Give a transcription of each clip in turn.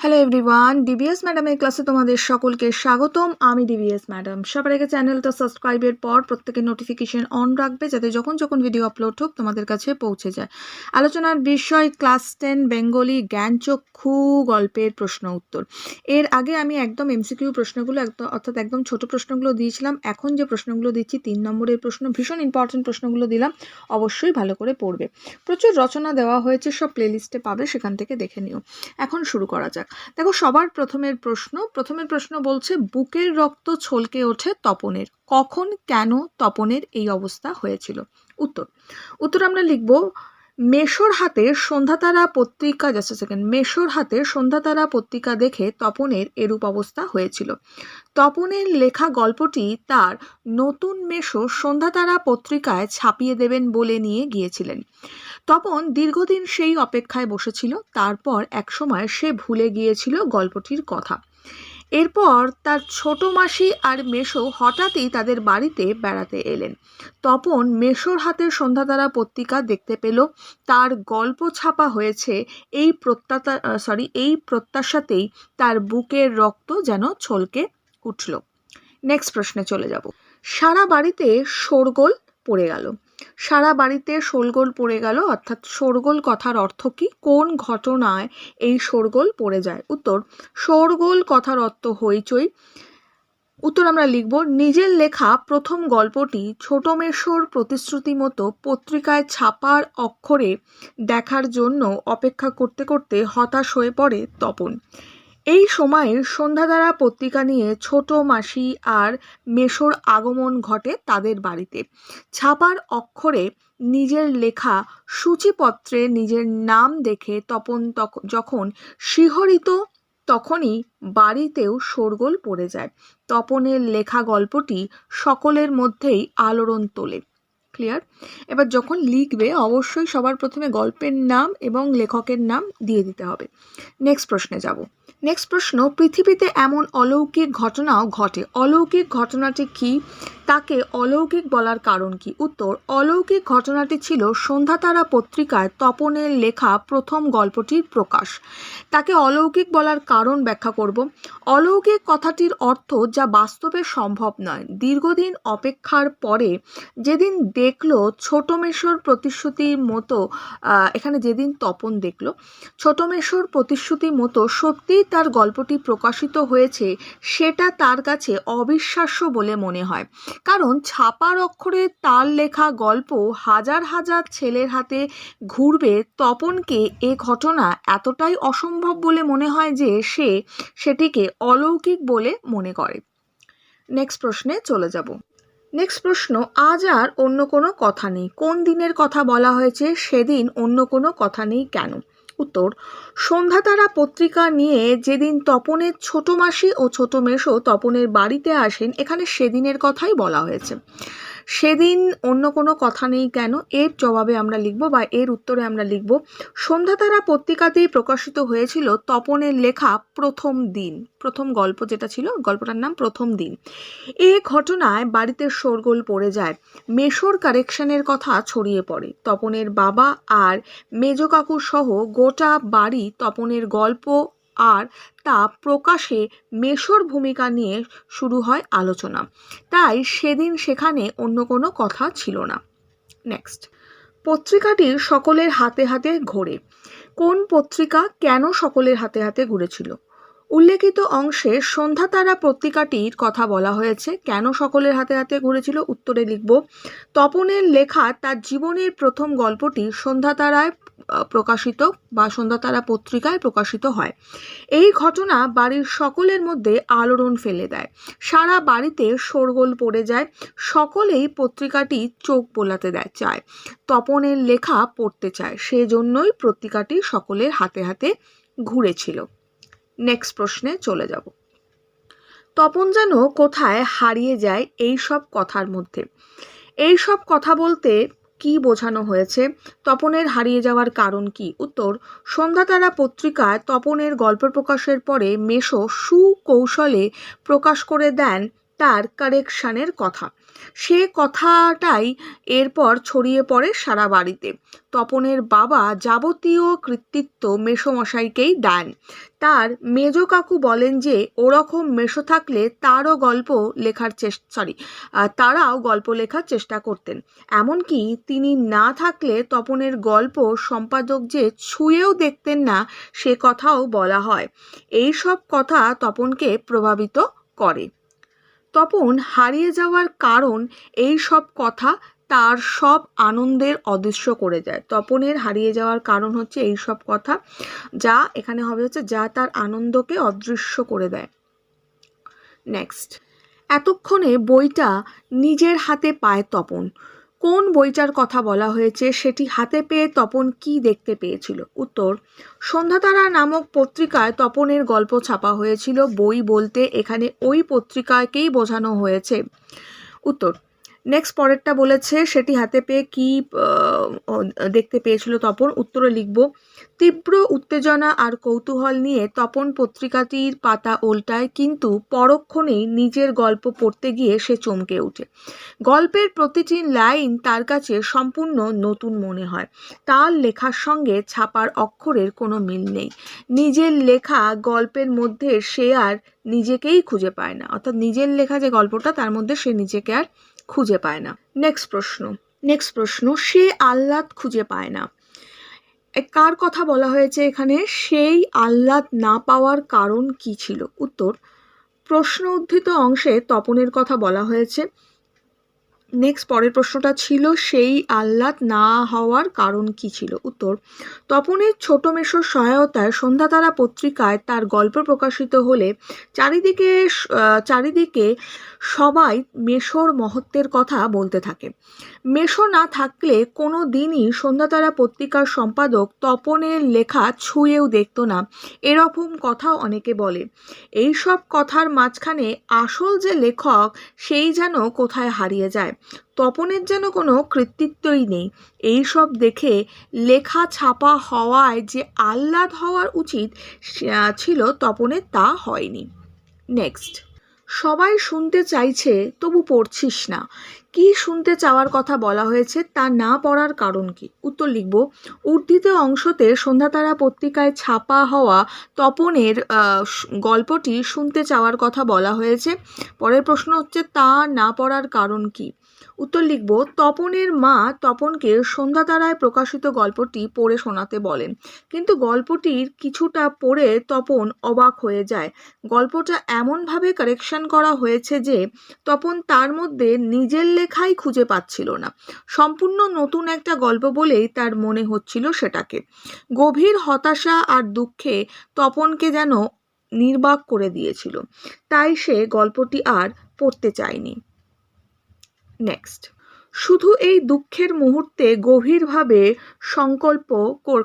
Hello everyone DBS ম্যাডামের ক্লাসে তোমাদের সকলকে স্বাগতম। আমি ডিবিএস ম্যাডাম সবার আগে চ্যানেলটা সাবস্ক্রাইবের পর প্রত্যেকের নোটিফিকেশন অন রাখবে যাতে যখন যখন ভিডিও আপলোড হোক তোমাদের কাছে পৌঁছে যায়। আলোচনার বিষয় ক্লাস টেন বেঙ্গলি জ্ঞানচক্ষু, গল্পের প্রশ্ন উত্তর। এর আগে আমি একদম এমসিকিউ প্রশ্নগুলো একদম, অর্থাৎ একদম ছোট প্রশ্নগুলো দিয়েছিলাম। এখন যে প্রশ্নগুলো দিচ্ছি, তিন নম্বরের প্রশ্ন, ভীষণ ইম্পর্টেন্ট প্রশ্নগুলো দিলাম। অবশ্যই ভালো করে পড়বে। প্রচুর রচনা দেওয়া হয়েছে, সব প্লেলিস্টে পাবে, সেখান থেকে দেখে নিও। এখন শুরু করা যাক। দেখো, সবার প্রথমের প্রশ্ন প্রথমের প্রশ্ন বলছে, বুকের রক্ত ছলকে ওঠে তপনের। কখন, কেন তপনের এই অবস্থা হয়েছিল? উত্তর। উত্তর আমরা লিখব মেশোর হাতে সন্ধ্যাতারা পত্রিকা জাস্ট সেকেন্ড মেশোর হাতে সন্ধ্যাতারা পত্রিকা দেখে তপনের এরূপ অবস্থা হয়েছিল। তপনের লেখা গল্পটি তার নতুন মেশো সন্ধ্যাতারা পত্রিকায় ছাপিয়ে দেবেন বলে নিয়ে গিয়েছিলেন। তপন দীর্ঘদিন সেই অপেক্ষায় বসেছিল, তারপর একসময় সে ভুলে গিয়েছিল গল্পটির কথা। এরপর তার ছোট মাসি আর মেশো হঠাৎই তাদের বাড়িতে বেড়াতে এলেন। তপন মেশোর হাতে সন্ধ্যাতারা পত্রিকা দেখতে পেল। তার গল্প ছাপা হয়েছে। এই প্রত্যাশা সরি এই প্রত্যাশাতেই তার বুকের রক্ত যেন ছলকে উঠল। নেক্সট প্রশ্নে চলে যাব। সারা বাড়িতে শোরগোল পড়ে গেল। সারা বাড়িতে শোরগোল পড়ে গেল, অর্থাৎ শোরগোল কথার অর্থ কি? কোন ঘটনায় এই শোরগোল পড়ে যায়? উত্তর, শোরগোল কথার অর্থ হইচই। উত্তর আমরা লিখব, নিজের লেখা প্রথম গল্পটি ছোট মেশোর প্রতিশ্রুতি মতো পত্রিকায় ছাপার অক্ষরে দেখার জন্য অপেক্ষা করতে করতে হতাশ হয়ে পড়ে তপন। এই সময়ে সন্ধ্যাধারা পত্রিকা নিয়ে ছোট মাসি আর মেশোর আগমন ঘটে তাদের বাড়িতে। ছাপার অক্ষরে নিজের লেখা সূচিপত্রে নিজের নাম দেখে তপন যখন শিহরিত তখনই বাড়িতেও শোরগোল পড়ে যায়। তপনের লেখা গল্পটি সকলের মধ্যেই আলোড়ন তোলে। ক্লিয়ার? এবার যখন লিখবে, অবশ্যই সবার প্রথমে গল্পের নাম এবং লেখকের নাম দিয়ে দিতে হবে। নেক্সট প্রশ্নে যাব। নেক্সট প্রশ্ন পৃথিবীতে এমন অলৌকিক ঘটনাও ঘটে। অলৌকিক ঘটনাটি কি? তাকে অলৌকিক বলার কারণ কি? উত্তর, অলৌকিক ঘটনাটি ছিল সন্ধ্যাতারা পত্রিকায় তপনের লেখা প্রথম গল্পটির প্রকাশ। তাকে অলৌকিক বলার কারণ ব্যাখ্যা করব। অলৌকিক কথাটির অর্থ যা বাস্তবে সম্ভব নয়। দীর্ঘদিন অপেক্ষার পরে যেদিন দেখল ছোট প্রতিশ্রুতির মতো এখানে যেদিন তপন দেখল ছোট মেশোর প্রতিশ্রুতি মতো সত্যিই তার গল্পটি প্রকাশিত হয়েছে, সেটা তার কাছে অবিশ্বাস্য বলে মনে হয়। কারণ ছাপার অক্ষরে তার লেখা গল্প হাজার হাজার ছেলের হাতে ঘুরবে তপনকে এ ঘটনা এতটাই অসম্ভব বলে মনে হয় যে সে সেটিকে অলৌকিক বলে মনে করে। নেক্সট প্রশ্নে চলে যাব। নেক্সট প্রশ্ন, আজ আর অন্য কোনো কথা নেই। কোন দিনের কথা বলা হয়েছে? সেদিন অন্য কোনো কথা নেই কেন? উত্তর সন্ধ্যাতারা পত্রিকা নিয়ে যেদিন তপনের ছোট মাসি ও ছোট মেশো তপনের বাড়িতে আসেন, এখানে সেদিনের কথাই বলা হয়েছে। সেদিন অন্য কোনো কথা নেই কেন? এর জবাবে আমরা লিখব বা এর উত্তরে আমরা লিখব সন্ধ্যাতারা পত্রিকাতেই প্রকাশিত হয়েছিল তপনের লেখা প্রথম দিন, প্রথম গল্প যেটা ছিল, গল্পটার নাম প্রথম দিন। এ ঘটনায় বাড়িতে শোরগোল পড়ে যায়, মেশোর কারেকশনের কথা ছড়িয়ে পড়ে। তপনের বাবা আর মেজ কাকু সহ গোটা বাড়ি তপনের গল্প আর তা প্রকাশে মেশোর ভূমিকা নিয়ে শুরু হয় আলোচনা। তাই সেদিন সেখানে অন্য কোনো কথা ছিল না। নেক্সট পত্রিকাটির সকলের হাতে হাতে ঘোরে। কোন পত্রিকা কেন সকলের হাতে হাতে ঘুরেছিল? উল্লেখিত অংশে সন্ধ্যাতারা পত্রিকাটির কথা বলা হয়েছে কেন সকলের হাতে হাতে ঘুরেছিল? উত্তরে লিখব তপনের লেখা তার জীবনের প্রথম গল্পটি সন্ধ্যাতারায় আহ, প্রকাশিত বা সন্ধ্যাতারা পত্রিকায় প্রকাশিত হয়। এই ঘটনা বাড়ির সকলের মধ্যে আলোড়ন ফেলে দেয়। সারা বাড়িতে শোরগোল পড়ে যায়। সকলেই পত্রিকাটি চোখ বোলাতে দেয়, চায়। তপনের লেখা পড়তে চায়। সেজন্যই পত্রিকাটি সকলের হাতে হাতে ঘুরেছিল। নেক্সট প্রশ্নে চলে যাব। তপন যেন কোথায় হারিয়ে যায় এই সব কথার মধ্যে। এই সব কথা বলতে কি বোঝানো হয়েছে? তপনের হারিয়ে যাওয়ার কারণ কি? উত্তর সন্ধ্যাতারা পত্রিকায় তপনের গল্প প্রকাশের পরে মেশো সুকৌশলে প্রকাশ করে দেন তার কারেকশানের কথা। সে কথাটাই এরপর ছড়িয়ে পড়ে সারা বাড়িতে। তপনের বাবা যাবতীয় কৃতিত্ব মেসোমশাইকেই দেন। তার মেজ কাকু বলেন যে, ওরকম মেশো থাকলে তারও গল্প লেখার চেষ্টা সরি তারাও গল্প লেখার চেষ্টা করতেন। এমনকি তিনি না থাকলে তপনের গল্প সম্পাদক যে ছুঁয়েও দেখতেন না, সে কথাও বলা হয়। এই সব কথা তপনকে প্রভাবিত করে। তপন হারিয়ে যাওয়ার কারণ এই সব কথা তার সব আনন্দের অদৃশ্য করে যায়। তপনের হারিয়ে যাওয়ার কারণ হচ্ছে এই সব কথা যা এখানে হবে হচ্ছে যা তার আনন্দকে অদৃশ্য করে দেয়। নেক্সট এতক্ষণে বইটা নিজের হাতে পায় তপন। কোন বইটার কথা বলা হয়েছে সেটি হাতে পেয়ে তপন কি দেখতে পেয়েছিল? উত্তর, সন্ধ্যাতারা নামক পত্রিকায় তপনের গল্প ছাপা হয়েছিল, বই বলতে এখানে ওই পত্রিকাকেই বোঝানো হয়েছে। উত্তর নেক্সট পরেরটা বলেছে সেটি হাতে পেয়ে কি দেখতে পেয়েছিল তপন? উত্তরে লিখব তীব্র উত্তেজনা আর কৌতূহল নিয়ে তপন পত্রিকাটির পাতা উল্টায় কিন্তু পরক্ষণেই নিজের গল্প পড়তে গিয়ে সে চমকে ওঠে। গল্পের প্রতিটি লাইন তার কাছে সম্পূর্ণ নতুন মনে হয়। তার লেখার সঙ্গে ছাপার অক্ষরের কোনো মিল নেই। নিজের লেখা গল্পের মধ্যে সে আর নিজেকেই খুঁজে পায় না। অর্থাৎ নিজের লেখা যে গল্পটা, তার মধ্যে সে নিজেকে আর খুঁজে পায় না। নেক্সট প্রশ্ন। নেক্সট প্রশ্ন। সে আহ্লাদ খুঁজে পায় না। কার কথা বলা হয়েছে এখানে? সেই আহ্লাদ না পাওয়ার কারণ কি ছিল? উত্তর, প্রশ্ন উদ্ধৃত অংশে তপনের কথা বলা হয়েছে। নেক্সট পরের প্রশ্নটা ছিল, সেই আহ্লাদ না হওয়ার কারণ কি ছিল? উত্তর, তপনের ছোট মেশোর সহায়তায় সন্ধ্যাতারা পত্রিকায় তার গল্প প্রকাশিত হলে চারিদিকে চারিদিকে সবাই মেশোর মহত্বের কথা বলতে থাকে। মেশো না থাকলে কোনো দিনই সন্ধ্যাতারা পত্রিকার সম্পাদক তপনের লেখা ছুঁয়েও দেখত না। এরকম কথাও অনেকে বলে। এই সব কথার মাঝখানে আসল যে লেখক, সেই যেন কোথায় হারিয়ে যায়। তপনের যেন কোনো কৃতিত্বই নেই। এই সব দেখে লেখা ছাপা হওয়ায় যে আহ্লাদ হওয়ার উচিত ছিল তপনের তা হয়নি। নেক্সট সবাই শুনতে চাইছে, তবু পড়ছিস না। কি শুনতে চাওয়ার কথা বলা হয়েছে, তা না পড়ার কারণ কি? উত্তর লিখব। উদ্ধৃত অংশতে সন্ধ্যাতারা পত্রিকায় ছাপা হওয়া তপনের গল্পটি শুনতে চাওয়ার কথা বলা হয়েছে। পরের প্রশ্ন হচ্ছে, তা না পড়ার কারণ কি? উত্তর লিখব, তপনের মা তপনকে সন্ধ্যাতারায় প্রকাশিত গল্পটি পড়ে শোনাতে বলেন। কিন্তু গল্পটির কিছুটা পড়ে তপন অবাক হয়ে যায়। গল্পটা এমনভাবে কারেকশন করা হয়েছে যে, তপন তার মধ্যে নিজের লেখাই খুঁজে পাচ্ছিল না। সম্পূর্ণ নতুন একটা গল্প বলেই তার মনে হচ্ছিল সেটাকে। গভীর হতাশা আর দুঃখে তপনকে যেন নির্বাক করে দিয়েছিল। তাই সে গল্পটি আর পড়তে চায়নি। নেক্সট শুধু এই দুঃখের মুহূর্তে গভীরভাবে সংকল্প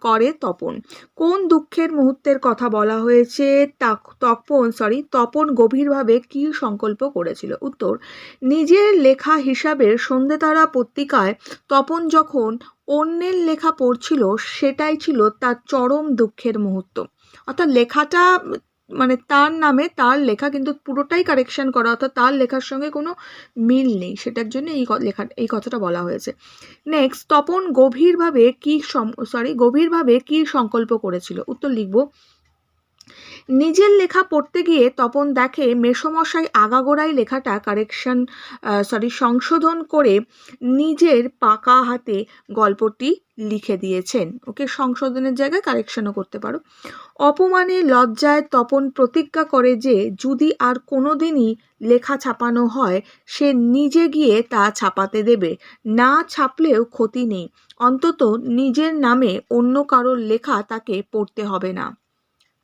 করে তপন। কোন দুঃখের মুহূর্তের কথা বলা হয়েছে? তপন সরি তপন গভীরভাবে কি সংকল্প করেছিল? উত্তর, নিজের লেখা হিসাবে সন্ধ্যেতারা পত্রিকায় তপন যখন অন্যের লেখা পড়ছিল, সেটাই ছিল তার চরম দুঃখের মুহূর্ত। অর্থাৎ লেখাটা মানে তার নামে তার লেখা কিন্তু পুরোটাই কারেকশন করা, অর্থাৎ তার লেখার সঙ্গে কোনো মিল নেই। সেটার জন্য এই লেখা, এই কথাটা বলা হয়েছে। নেক্সট তপন গভীরভাবে কী সরি গভীরভাবে কী সংকল্প করেছিল? উত্তর লিখব। নিজের লেখা পড়তে গিয়ে তপন দেখে মেসমশাই আগাগোড়াই লেখাটা কারেকশন সরি সংশোধন করে নিজের পাকা হাতে গল্পটি লিখে দিয়েছেন। ওকে সংশোধনের জায়গায় কারেকশনও করতে পারো। অপমানে লজ্জায় তপন প্রতিজ্ঞা করে যে যদি আর কোনো দিনই লেখা ছাপানো হয়, সে নিজে গিয়ে তা ছাপাতে দেবে। না ছাপলেও ক্ষতি নেই। অন্তত নিজের নামে অন্য কারোর লেখা তাকে পড়তে হবে না।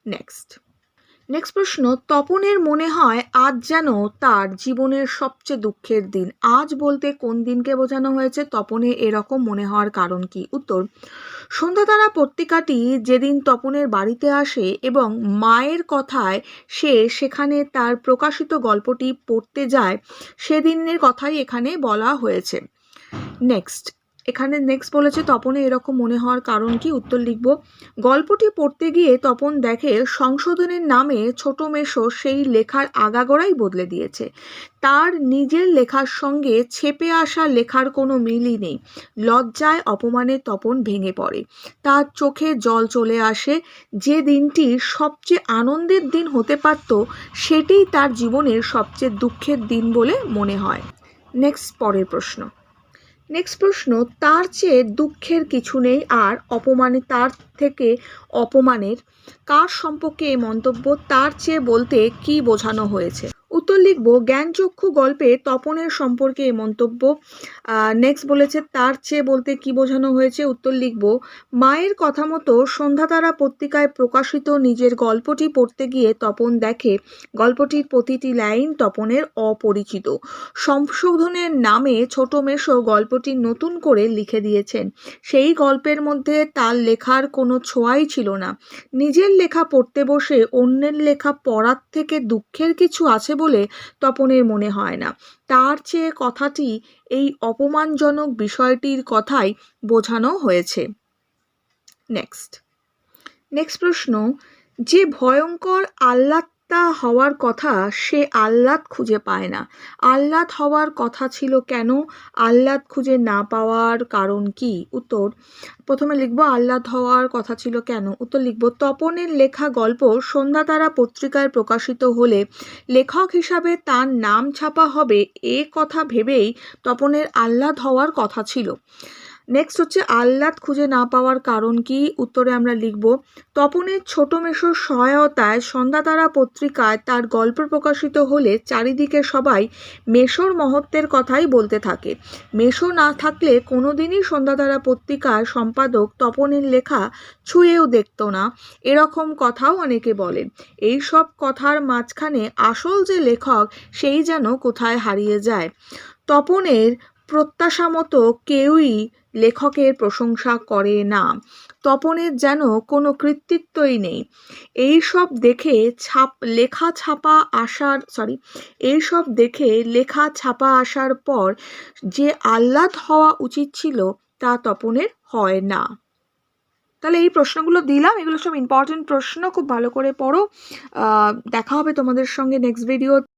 নেক্সট নেক্সট প্রশ্ন, তপনের মনে হয় আজ যেন তার জীবনের সবচেয়ে দুঃখের দিন। আজ বলতে কোন দিনকে বোঝানো হয়েছে? তপনের এরকম মনে হওয়ার কারণ কি? উত্তর সন্ধ্যাতারা পত্রিকাটি যেদিন তপনের বাড়িতে আসে এবং মায়ের কথায় সে সেখানে তার প্রকাশিত গল্পটি পড়তে যায়, সেদিনের কথাই এখানে বলা হয়েছে। নেক্সট এখানে নেক্সট বলেছে, তপনে এরকম মনে হওয়ার কারণ কি? উত্তর লিখব। গল্পটি পড়তে গিয়ে তপন দেখে সংশোধনের নামে ছোট মেশো সেই লেখার আগাগোড়াই বদলে দিয়েছে। তার নিজের লেখার সঙ্গে ছেপে আসা লেখার কোনো মিলই নেই। লজ্জায় অপমানে তপন ভেঙে পড়ে। তার চোখে জল চলে আসে। যে দিনটি সবচেয়ে আনন্দের দিন হতে পারত, সেটিই তার জীবনের সবচেয়ে দুঃখের দিন বলে মনে হয়। নেক্সট পরের প্রশ্ন। নেক্সট প্রশ্ন, তার চেয়ে দুঃখের কিছু নেই আর অপমানে তার থেকে অপমানের কার সম্পর্কে এই মন্তব্য, তার চেয়ে বলতে কি বোঝানো হয়েছে? উত্তর লিখব, জ্ঞানচক্ষু গল্পে তপনের সম্পর্কে এই মন্তব্য। নেক্সট বলেছে, তার চেয়ে বলতে কি বোঝানো হয়েছে? উত্তর লিখব, মায়ের কথা মতো সন্ধ্যাতারা পত্রিকায় প্রকাশিত নিজের গল্পটি পড়তে গিয়ে তপন দেখে, গল্পটির প্রতিটি লাইন তপনের অপরিচিত। সংশোধনের নামে ছোট মেশো গল্পটি নতুন করে লিখে দিয়েছেন। সেই গল্পের মধ্যে তার লেখার কোনো ছোঁয়াই ছিল না। নিজের লেখা পড়তে বসে অন্যের লেখা পড়ার থেকে দুঃখের কিছু আছে বলে তপনের মনে হয় না। তার চেয়ে কথাটি এই অপমানজনক বিষয়টির কথাই বোঝানো হয়েছে। নেক্সট নেক্সট প্রশ্ন, যে ভয়ঙ্কর আহ্লাদটা হওয়ার কথা সে আহ্লাদ খুঁজে পায় না। আহ্লাদ হওয়ার কথা ছিল কেন? আহ্লাদ খুঁজে না পাওয়ার কারণ কি? উত্তর, প্রথমে লিখব, আহ্লাদ হওয়ার কথা ছিল কেন? উত্তর লিখব, তপনের লেখা গল্প সন্ধ্যা সন্ধ্যাতারা পত্রিকায় প্রকাশিত হলে লেখক হিসাবে তার নাম ছাপা হবে, এ কথা ভেবেই তপনের আহ্লাদ হওয়ার কথা ছিল। নেক্সট হচ্ছে আহ্লাদ খুঁজে না পাওয়ার কারণ কি? উত্তরে আমরা লিখব তপনের ছোট মেশোর সহায়তায় সন্ধ্যাতারা পত্রিকায় তার গল্প প্রকাশিত হলে চারিদিকে সবাই মেশোর মহত্বের কথাই বলতে থাকে। মেশো না থাকলে কোনোদিনই সন্ধ্যাতারা পত্রিকার সম্পাদক তপনের লেখা ছুঁয়েও দেখতো না। এরকম কথাও অনেকে বলেন। এই সব কথার মাঝখানে আসল যে লেখক, সেই যেন কোথায় হারিয়ে যায়। তপনের প্রত্যাশা মতো কেউই লেখকের প্রশংসা করে না। তপনের যেন কোনো কৃতিত্বই নেই। এই সব দেখে ছাপ, লেখা ছাপা আসার সরি এই সব দেখে লেখা ছাপা আসার পর যে আহ্লাদ হওয়া উচিত ছিল তা তপনের হয় না। তাহলে এই প্রশ্নগুলো দিলাম। এগুলো সব ইম্পর্টেন্ট প্রশ্ন। খুব ভালো করে পড়ো। দেখা হবে তোমাদের সঙ্গে নেক্সট ভিডিও